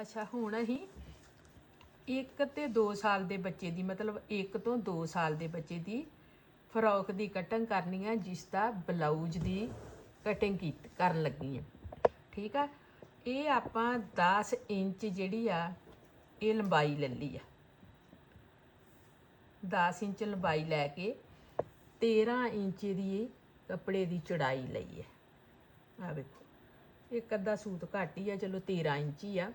ਅੱਛਾ, ਹੁਣ ਅਸੀਂ 1 ਤੇ 2 ਸਾਲ ਦੇ ਬੱਚੇ ਦੀ, ਮਤਲਬ 1 ਤੋਂ 2 ਸਾਲ ਦੇ ਬੱਚੇ ਦੀ ਫਰੋਕ ਦੀ ਕਟਿੰਗ ਕਰਨੀ ਹੈ ਜਿਸ ਦਾ ਬਲਾਊਜ਼ ਦੀ ਕਟਿੰਗ ਕੀਤੀ ਕਰਨ ਲੱਗੀ ਹਾਂ ਠੀਕ ਆ? ਇਹ ਆਪਾਂ 10 ਇੰਚ ਜਿਹੜੀ ਆ, ਇਹ ਲੰਬਾਈ ਲੈ ਲਈ ਆ। 10 ਇੰਚ ਲੰਬਾਈ ਲੈ ਕੇ 13 ਇੰਚ ਦੀ ਕੱਪੜੇ ਦੀ ਚੌੜਾਈ ਲਈ ਹੈ ਆ ਵੇਖੋ, ਇੱਕ ਅੱਧਾ ਸੂਤ ਘੱਟ ਹੀ ਆ, ਚਲੋ 13 ਇੰਚ ਹੀ ਆ।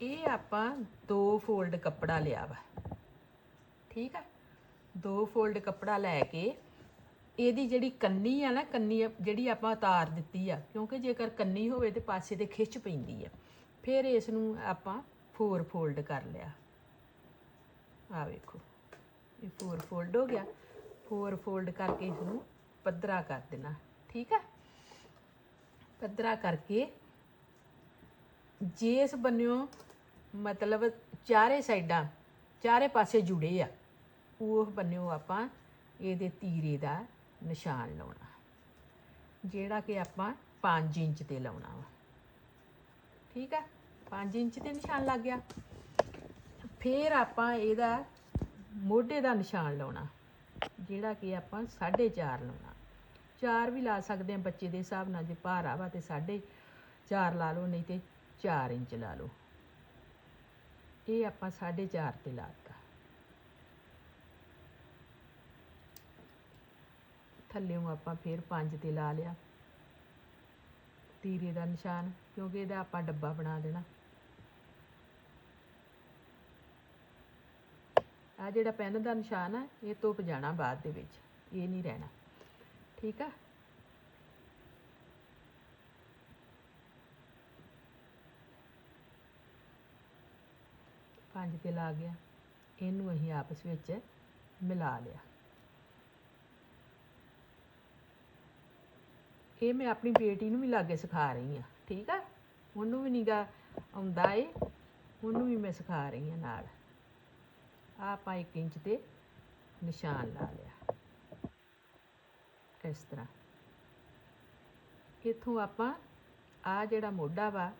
ਇਹ ਆਪਾਂ ਦੋ ਫੋਲਡ ਕੱਪੜਾ ਲਿਆ ਵਾ। ਠੀਕ ਆ? ਦੋ ਫੋਲਡ ਕੱਪੜਾ ਲੈ ਕੇ ਇਹਦੀ ਜਿਹੜੀ ਕੰਨੀ ਆ ਨਾ, ਕੰਨੀ ਜਿਹੜੀ ਆਪਾਂ ਉਤਾਰ ਦਿੱਤੀ ਆ, ਕਿਉਂਕਿ ਜੇਕਰ ਕੰਨੀ ਹੋਵੇ ਤੇ ਪਾਸੇ ਤੇ ਖਿੱਚ ਪੈਂਦੀ ਆ, ਫਿਰ ਇਸ ਨੂੰ ਆਪਾਂ ਫੋਰ ਫੋਲਡ ਕਰ ਲਿਆ। ਆ ਵੇਖੋ, ਇਹ ਫੋਰ ਫੋਲਡ ਹੋ ਗਿਆ। ਫੋਰ ਫੋਲਡ ਕਰਕੇ ਇਸ ਨੂੰ ਪੱਧਰਾ ਕਰ ਦੇਣਾ, ਠੀਕ ਆ? ਪੱਧਰਾ ਕਰਕੇ ਜੇ ਇਸ ਬੰਨਿਓ ਮਤਲਬ ਚਾਰੇ ਸਾਈਡਾਂ, ਚਾਰੇ ਪਾਸੇ ਜੁੜੇ ਆ। ਉਹ ਬੰਨਿਓ ਆਪਾਂ ਇਹਦੇ ਤੀਰੇ ਦਾ ਨਿਸ਼ਾਨ ਲਾਉਣਾ। ਜਿਹੜਾ ਕਿ ਆਪਾਂ 5 ਇੰਚ ਤੇ ਲਾਉਣਾ ਵਾ। ਠੀਕ ਆ? 5 ਇੰਚ ਤੇ ਨਿਸ਼ਾਨ ਲੱਗ ਗਿਆ। ਫਿਰ ਆਪਾਂ ਇਹਦਾ ਮੋਢੇ ਦਾ ਨਿਸ਼ਾਨ ਲਾਉਣਾ। ਜਿਹੜਾ ਕਿ ਆਪਾਂ 4.5 ਲਾਉਣਾ। 4 ਵੀ ਲਾ ਸਕਦੇ ਆ ਬੱਚੇ ਦੇ ਹਿਸਾਬ ਨਾਲ ਜੇ ਭਾਰਾ ਵਾ ਤੇ 4.5 ਲਾ ਲਓ, ਨਹੀਂ ਤੇ 4 ਇੰਚ ਲਾ ਲਓ। ਇਹ ਆਪਾਂ 4.5 ਤੇ ਲਾਤਾ ਥੱਲੇੋਂ ਆਪਾਂ ਫਿਰ 5 ਤੇ ਲਾ ਲਿਆ। ਤੀਰੇ ਦਾ ਨਿਸ਼ਾਨ, ਕਿਉਂਕਿ ਇਹਦਾ ਆਪਾਂ ਡੱਬਾ ਬਣਾ ਦੇਣਾ। ਆ ਜਿਹੜਾ ਪੈਨ ਦਾ ਨਿਸ਼ਾਨ ਆ, ਇਹ ਧੁੱਪ ਜਾਣਾ ਬਾਅਦ ਦੇ ਵਿੱਚ, ਇਹ ਨਹੀਂ ਰਹਿਣਾ। ਠੀਕ ਆ? ਪੰਜ ਤੇ ਲਾ ਗਿਆ। ਇਹਨੂੰ ਅਸੀਂ ਆਪਸ ਵਿੱਚ ਮਿਲਾ ਲਿਆ। ਇਹ ਮੈਂ ਆਪਣੀ ਬੇਟੀ ਨੂੰ ਵੀ ਲਾਗੇ ਸਿਖਾ ਰਹੀ ਆ ਠੀਕ ਆ? ਉਹਨੂੰ ਵੀ ਨੀਗਾ ਆਉਂਦਾ ਏ। ਉਹਨੂੰ ਵੀ ਮੈਂ ਸਿਖਾ ਰਹੀ ਆ ਨਾਲ। ਆ ਆਪਾਂ 1 ਇੰਚ ਤੇ ਨਿਸ਼ਾਨ ਲਾ ਲਿਆ। ਇਸ ਤਰ੍ਹਾਂ। ਇਥੋਂ ਆਪਾਂ ਆ ਜਿਹੜਾ ਮੋਢਾ ਵਾ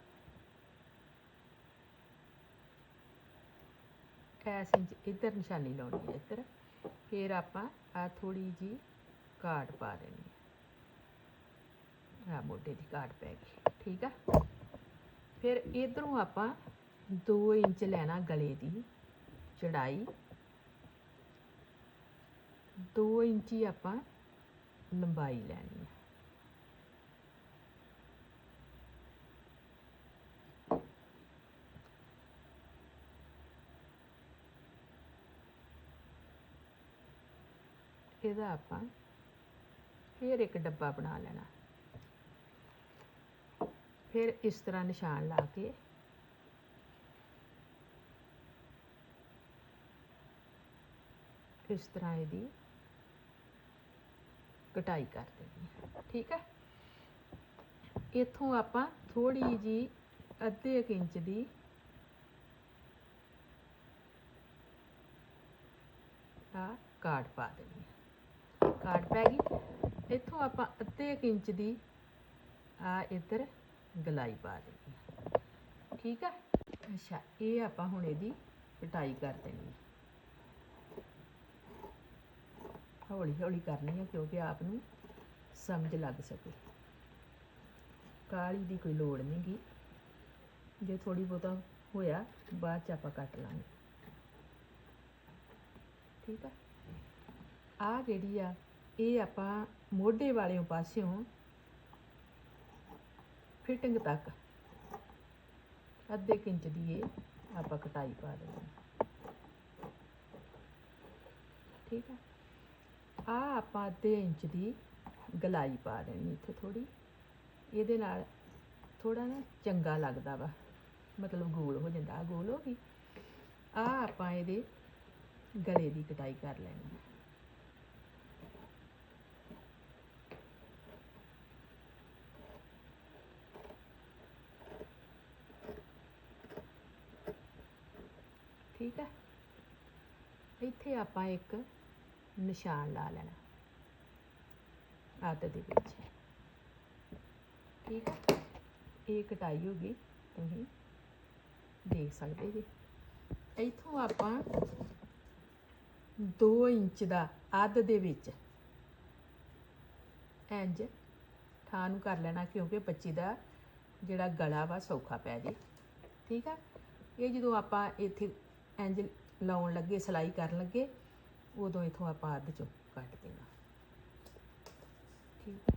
ਐਸ ਇੰਚ ਇੱਧਰ ਨਿਸ਼ਾਨੀ ਲਾਉਣੀ ਹੈ ਇੱਧਰ, ਫਿਰ ਆਪਾਂ ਆ ਥੋੜੀ ਜੀ ਕਾਟ ਪਾ ਦੇਣੀ ਹੈ। ਆ ਮੋਢੇ ਦੀ ਕਾਟ ਪੈ ਗਈ, ਠੀਕ ਆ? ਫਿਰ ਇਧਰੋਂ ਆਪਾਂ 2 ਇੰਚ ਲੈਣਾ ਗਲੇ ਦੀ ਚੜਾਈ 2 ਇੰਚੀ ਆਪਾਂ ਲੰਬਾਈ ਲੈਣੀ ਹੈ। ਇਹਦਾ ਆਪਾਂ ਫਿਰ ਇੱਕ ਡੱਬਾ ਬਣਾ ਲੈਣਾ। ਫਿਰ ਇਸ ਤਰ੍ਹਾਂ ਨਿਸ਼ਾਨ ਲਾ ਕੇ ਇਸ ਤਰ੍ਹਾਂ ਇਹਦੀ ਕਟਾਈ ਕਰ ਦੇਣੀ ਹੈ। ਠੀਕ ਹੈ? ਇਥੋਂ ਆਪਾਂ ਥੋੜੀ ਜੀ ਅੱਧੇ ਕੁ ਇੰਚ ਦੀ ਆ ਕਾਟ ਪਾ ਦੇਣੀ ਹੈ। ਕਾਟ ਪੈ ਗਈ। ਇੱਥੋਂ ਆਪਾਂ ਅੱਧੇ ਕੁ ਇੰਚ ਦੀ, ਆ ਇੱਧਰ ਗਲਾਈ ਪਾ ਦੇਣੀ ਠੀਕ ਆ? ਅੱਛਾ, ਇਹ ਆਪਾਂ ਹੁਣ ਇਹਦੀ ਕਟਾਈ ਕਰ ਦੇਣੀ ਹੌਲੀ ਹੌਲੀ ਕਰਨੀ ਹੈ ਕਿਉਂਕਿ ਆਪ ਨੂੰ ਸਮਝ ਲੱਗ ਸਕੇ। ਕਾਲੀ ਦੀ ਕੋਈ ਲੋੜ ਨਹੀਂ ਗੀ। ਜੇ ਥੋੜੀ ਬਹੁਤਾ ਹੋਇਆ, ਬਾਅਦ ਚ ਆਪਾਂ ਕੱਟ ਲਾਂਗੇ। ਠੀਕ ਆ? ਆ ਜਿਹੜੀ ਆ ਇਹ ਆਪਾਂ ਮੋਢੇ ਵਾਲਿਓ ਪਾਸਿਓਂ ਫਿਟਿੰਗ ਤੱਕ ਅੱਧੇ ਕੁ ਇੰਚ ਦੀ ਇਹ ਆਪਾਂ ਕਟਾਈ ਪਾ ਦੇਣੀ ਠੀਕ ਆ? ਆ ਆਪਾਂ ਅੱਧੇ ਇੰਚ ਦੀ ਗਲਾਈ ਪਾ ਦੇਣੀ ਇੱਥੇ ਥੋੜੀ ਇਹਦੇ ਨਾਲ ਥੋੜਾ ਨਾ ਚੰਗਾ ਲੱਗਦਾ ਵਾ। ਮਤਲਬ ਗੋਲ ਹੋ ਜਾਂਦਾ। ਗੋਲ ਹੋ ਗਈ। ਆ ਆਪਾਂ ਇਹਦੇ ਗਲੇ ਦੀ ਕਟਾਈ ਕਰ ਲੈਣੀ ਠੀਕ ਹੈ? ਇੱਥੇ ਆਪਾਂ ਇੱਕ ਨਿਸ਼ਾਨ ਲਾ ਲੈਣਾ। ਅੱਧ ਦੇ ਵਿੱਚ। ਠੀਕ ਹੈ? ਇਹ ਕਟਾਈ ਹੋ ਗਈ। ਤੁਸੀਂ ਦੇਖ ਸਕਦੇ ਜੀ। ਇੱਥੋਂ ਆਪਾਂ 2 ਇੰਚ ਦਾ ਅੱਧ ਦੇ ਵਿੱਚ ਇੰਜ ਠਾਹ ਨੂੰ ਕਰ ਲੈਣਾ, ਕਿਉਂਕਿ ਬੱਚੀ ਦਾ ਜਿਹੜਾ ਗਲਾ ਵਾ ਸੌਖਾ ਪੈ ਜੇ। ਠੀਕ ਆ ਇਹ ਜਦੋਂ ਆਪਾਂ ਇੱਥੇ ਇੰਜ ਲਾਉਣ ਲੱਗੇ ਸਲਾਈ ਕਰਨ ਲੱਗੇ ਉਦੋਂ ਇਥੋਂ ਆਪਾਂ ਅੱਧ ਚੋਂ ਕੱਟ ਦੇਣਾ। ਠੀਕ